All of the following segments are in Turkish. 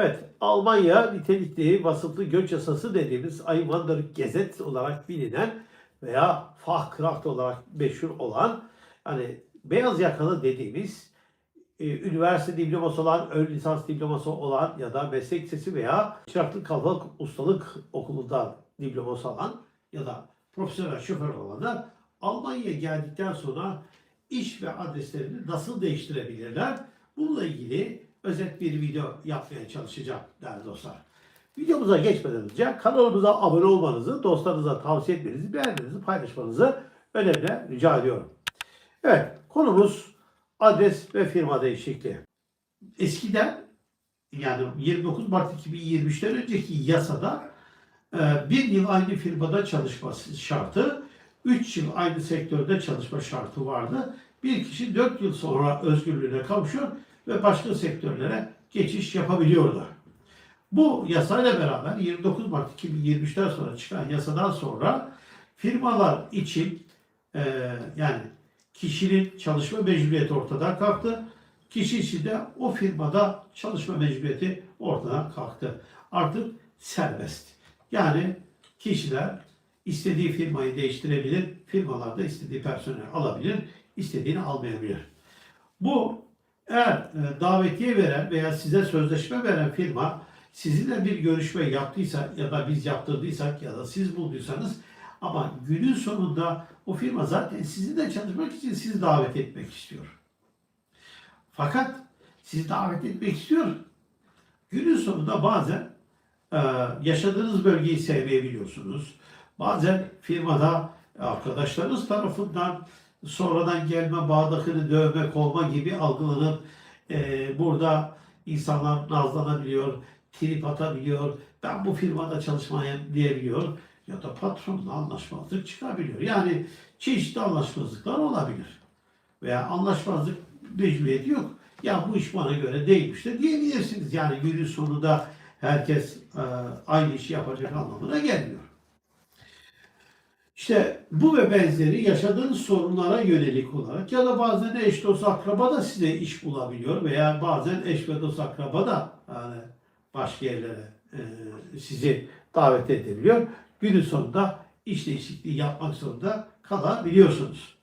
Evet, Almanya nitelikli vasıflı göç yasası dediğimiz Einwanderer Gesetz olarak bilinen veya Fachkraft olarak meşhur olan yani beyaz yakalı dediğimiz e, üniversite diploması olan, ön lisans diploması olan ya da meslek lisesi veya çıraklık kalfalık ustalık okulundan diploması alan ya da profesyonel şoför olanlar Almanya'ya geldikten sonra iş ve adreslerini nasıl değiştirebilirler? Bununla ilgili özet bir video yapmaya çalışacağım değerli dostlar. Videomuza geçmeden önce kanalımıza abone olmanızı, dostlarınıza tavsiye etmenizi, beğenmenizi, paylaşmanızı önemli rica ediyorum. Evet, konumuz adres ve firma değişikliği. Eskiden yani 29 Mart 2023'ten önceki yasada e, bir yıl aynı firmada çalışması şartı, 3 yıl aynı sektörde çalışma şartı vardı. Bir kişi 4 yıl sonra özgürlüğüne kavuşuyor ve başka sektörlere geçiş yapabiliyorlar. Bu yasayla beraber 29 Mart 2023'ten sonra çıkan yasadan sonra firmalar için e, yani kişinin çalışma mecburiyeti ortadan kalktı. Kişi için de o firmada çalışma mecburiyeti ortadan kalktı. Artık serbest. Yani kişiler istediği firmayı değiştirebilir, firmalar da istediği personel alabilir, istediğini almayabilir. Bu eğer e, davetiye veren veya size sözleşme veren firma sizinle bir görüşme yaptıysa ya da biz yaptırdıysak ya da siz bulduysanız ama günün sonunda o firma zaten sizinle çalışmak için sizi davet etmek istiyor. Fakat sizi davet etmek istiyor. Günün sonunda bazen e, yaşadığınız bölgeyi sevmeyebiliyorsunuz. Bazen firmada arkadaşlarınız tarafından sonradan gelme, bağdakını dövme, kovma gibi algılanıp e, burada insanlar nazlanabiliyor, trip atabiliyor, ben bu firmada çalışmayayım diyebiliyor ya da patronla anlaşmazlık çıkabiliyor. Yani çeşitli anlaşmazlıklar olabilir. Veya anlaşmazlık mecburiyeti yok. Ya bu iş bana göre değilmiş de diyebilirsiniz. Yani günün sonunda herkes e, aynı işi yapacak anlamına gelmiyor. İşte bu ve benzeri yaşadığınız sorunlara yönelik olarak ya da bazen eş dost akraba da size iş bulabiliyor veya bazen eş ve dost akraba da yani başka yerlere e, sizi davet edebiliyor. Günün sonunda iş değişikliği yapmak zorunda kalabiliyorsunuz.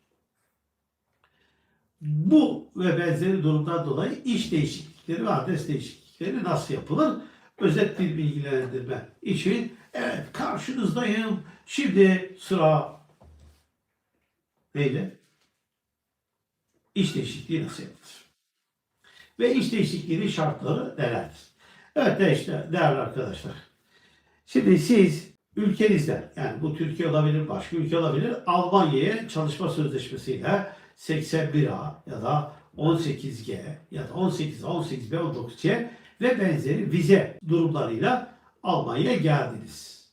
Bu ve benzeri durumdan dolayı iş değişiklikleri ve adres değişiklikleri nasıl yapılır? Özet bir bilgilendirme için evet karşınızdayım. Şimdi sıra neyle? İş değişikliği nasıl yapılır? Ve iş değişikliğinin şartları nelerdir? Evet işte değerli arkadaşlar. Şimdi siz ülkenizde yani bu Türkiye olabilir, başka ülke olabilir. Almanya'ya çalışma sözleşmesiyle 81A ya da 18G ya da 18, 18B, 19C ve benzeri vize durumlarıyla Almanya'ya geldiniz.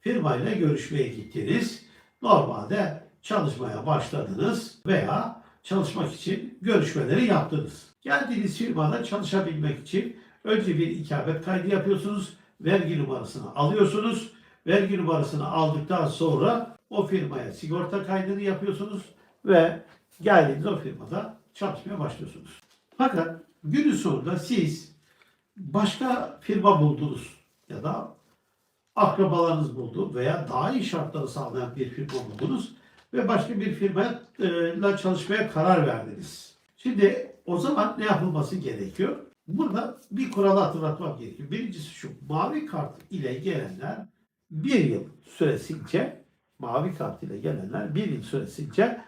Firmayla görüşmeye gittiniz. Normalde çalışmaya başladınız veya çalışmak için görüşmeleri yaptınız. Geldiğiniz firmada çalışabilmek için önce bir ikamet kaydı yapıyorsunuz. Vergi numarasını alıyorsunuz. Vergi numarasını aldıktan sonra o firmaya sigorta kaydını yapıyorsunuz ve geldiğiniz o firmada çalışmaya başlıyorsunuz. Fakat günün sonunda siz başka firma buldunuz ya da akrabalarınız buldu veya daha iyi şartları sağlayan bir firma buldunuz ve başka bir firmayla çalışmaya karar verdiniz. Şimdi o zaman ne yapılması gerekiyor? Burada bir kuralı hatırlatmak gerekiyor. Birincisi şu, mavi kart ile gelenler bir yıl süresince, mavi kart ile gelenler bir yıl süresince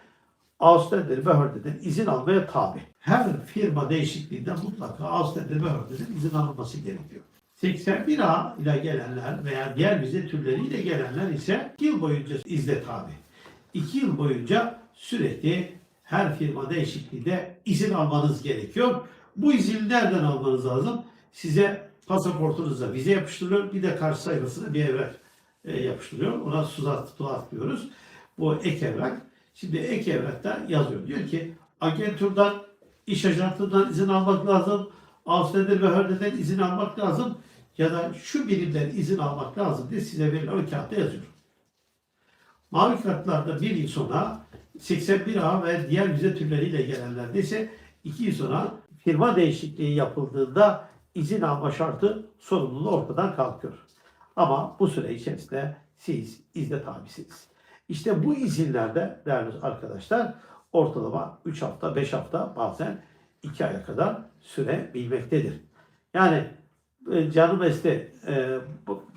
Ausländerin Behörde'den izin almaya tabi. Her firma değişikliğinde mutlaka Ausländerin Behörde'den izin alınması gerekiyor. 81A ile gelenler veya diğer vize türleriyle gelenler ise yıl boyunca izle tabi. 2 yıl boyunca sürekli her firma değişikliğinde izin almanız gerekiyor. Bu izin nereden almanız lazım? Size pasaportunuza vize yapıştırılıyor. Bir de karşı sayfasına bir evrak e, yapıştırıyor. Ona suzat tuat diyoruz. Bu ek evrak. Şimdi ek evrakta yazıyor. Diyor ki agenturdan, iş ajansından izin almak lazım. Avstedir ve Hörde'den izin almak lazım. Ya da şu birimden izin almak lazım diye size verilen o kağıtta yazıyor. Mavi kartlarda bir yıl sonra 81A ve diğer vize türleriyle gelenlerde ise 2 yıl sonra firma değişikliği yapıldığında izin alma şartı sorumluluğu ortadan kalkıyor. Ama bu süre içerisinde siz izne tabisiniz. İşte bu izinlerde değerli arkadaşlar ortalama 3 hafta, 5 hafta bazen 2 aya kadar sürebilmektedir. Yani e, canım esti e,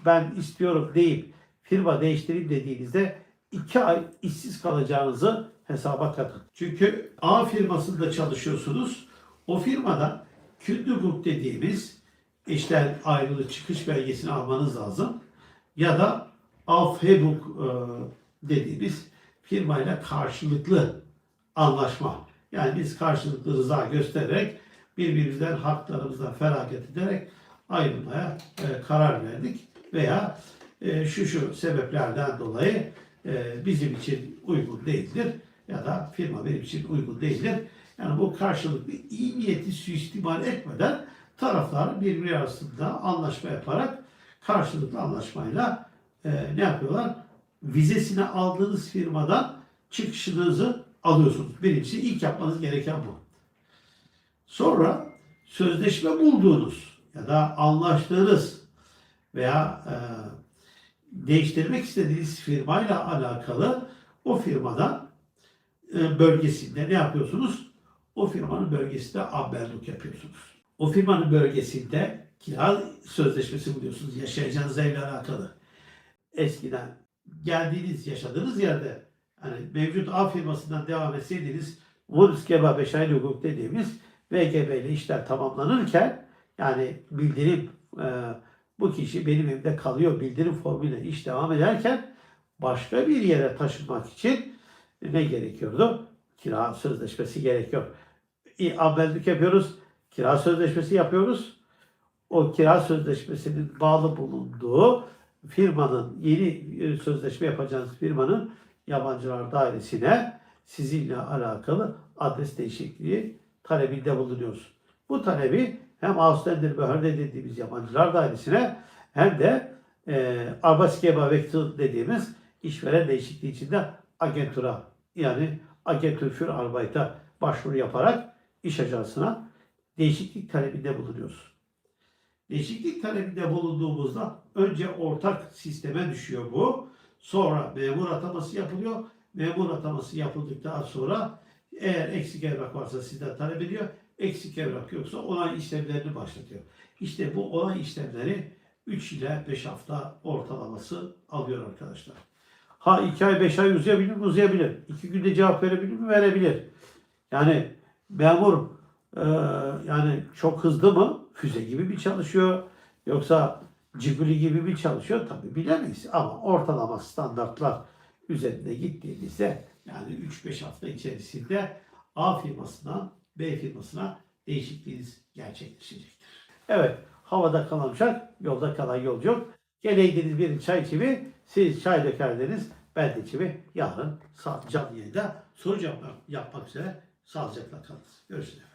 ben istiyorum deyip firma değiştireyim dediğinizde 2 ay işsiz kalacağınızı hesaba katın. Çünkü A firmasında çalışıyorsunuz. O firmada Kündigung dediğimiz işten ayrılık çıkış belgesini almanız lazım. Ya da Aufhebung e, dediğimiz firmayla karşılıklı anlaşma. Yani biz karşılıklı rıza göstererek birbirimizden haklarımızdan feragat ederek ayrılmaya e, karar verdik. Veya e, şu şu sebeplerden dolayı e, bizim için uygun değildir ya da firma benim için uygun değildir. Yani bu karşılıklı iyi niyeti suistimal etmeden taraflar birbiri arasında anlaşma yaparak karşılıklı anlaşmayla e, ne yapıyorlar? Vizesini aldığınız firmadan çıkışınızı alıyorsunuz. Birincisi ilk yapmanız gereken bu. Sonra sözleşme bulduğunuz ya da anlaştığınız veya e, değiştirmek istediğiniz firmayla alakalı o firmadan e, bölgesinde ne yapıyorsunuz? O firmanın bölgesinde haberlik yapıyorsunuz. O firmanın bölgesinde kira sözleşmesi buluyorsunuz yaşayacağınız evle alakalı. Eskiden geldiğiniz, yaşadığınız yerde hani mevcut A firmasından devam etseydiniz Volkswagen Beşaylı Hukuk dediğimiz VGB ile işler tamamlanırken yani bildirim e, bu kişi benim evimde kalıyor bildirim formuyla iş devam ederken başka bir yere taşınmak için ne gerekiyordu? Kira sözleşmesi gerekiyor. İyi, Haberlik yapıyoruz. Kira sözleşmesi yapıyoruz. O kira sözleşmesinin bağlı bulunduğu firmanın yeni e, sözleşme yapacağınız firmanın yabancılar dairesine sizinle alakalı adres değişikliği talebinde bulunuyoruz. Bu talebi hem Ausländer Behörde dediğimiz yabancılar dairesine hem de e, Arbeitgeber Wechsel dediğimiz işveren değişikliği içinde agentura yani Agentur für Arbeit'a başvuru yaparak iş ajansına değişiklik talebinde bulunuyoruz. Değişiklik talebinde bulunduğumuzda önce ortak sisteme düşüyor bu. Sonra memur ataması yapılıyor. Memur ataması yapıldıktan sonra eğer eksik evrak varsa sizden talep ediyor. Eksik evrak yoksa onay işlemlerini başlatıyor. İşte bu onay işlemleri 3 ile 5 hafta ortalaması alıyor arkadaşlar. Ha 2 ay 5 ay uzayabilir mi? Uzayabilir. 2 günde cevap verebilir mi? Verebilir. Yani memur e, yani çok hızlı mı? Füze gibi mi çalışıyor? Yoksa Ciguli gibi mi çalışıyor? Tabii bilemeyiz. Ama ortalama standartlar üzerinde gittiğimizde yani 3-5 hafta içerisinde A firmasından B firmasına değişikliğiniz gerçekleşecektir. Evet, havada kalan uçak, yolda kalan yolcu yok. Geleydiniz bir çay içimi, siz çay dökerdiniz, ben de içimi yarın saat canlı yayında soru cevap yapmak üzere sağlıcakla kalınız. Görüşürüz.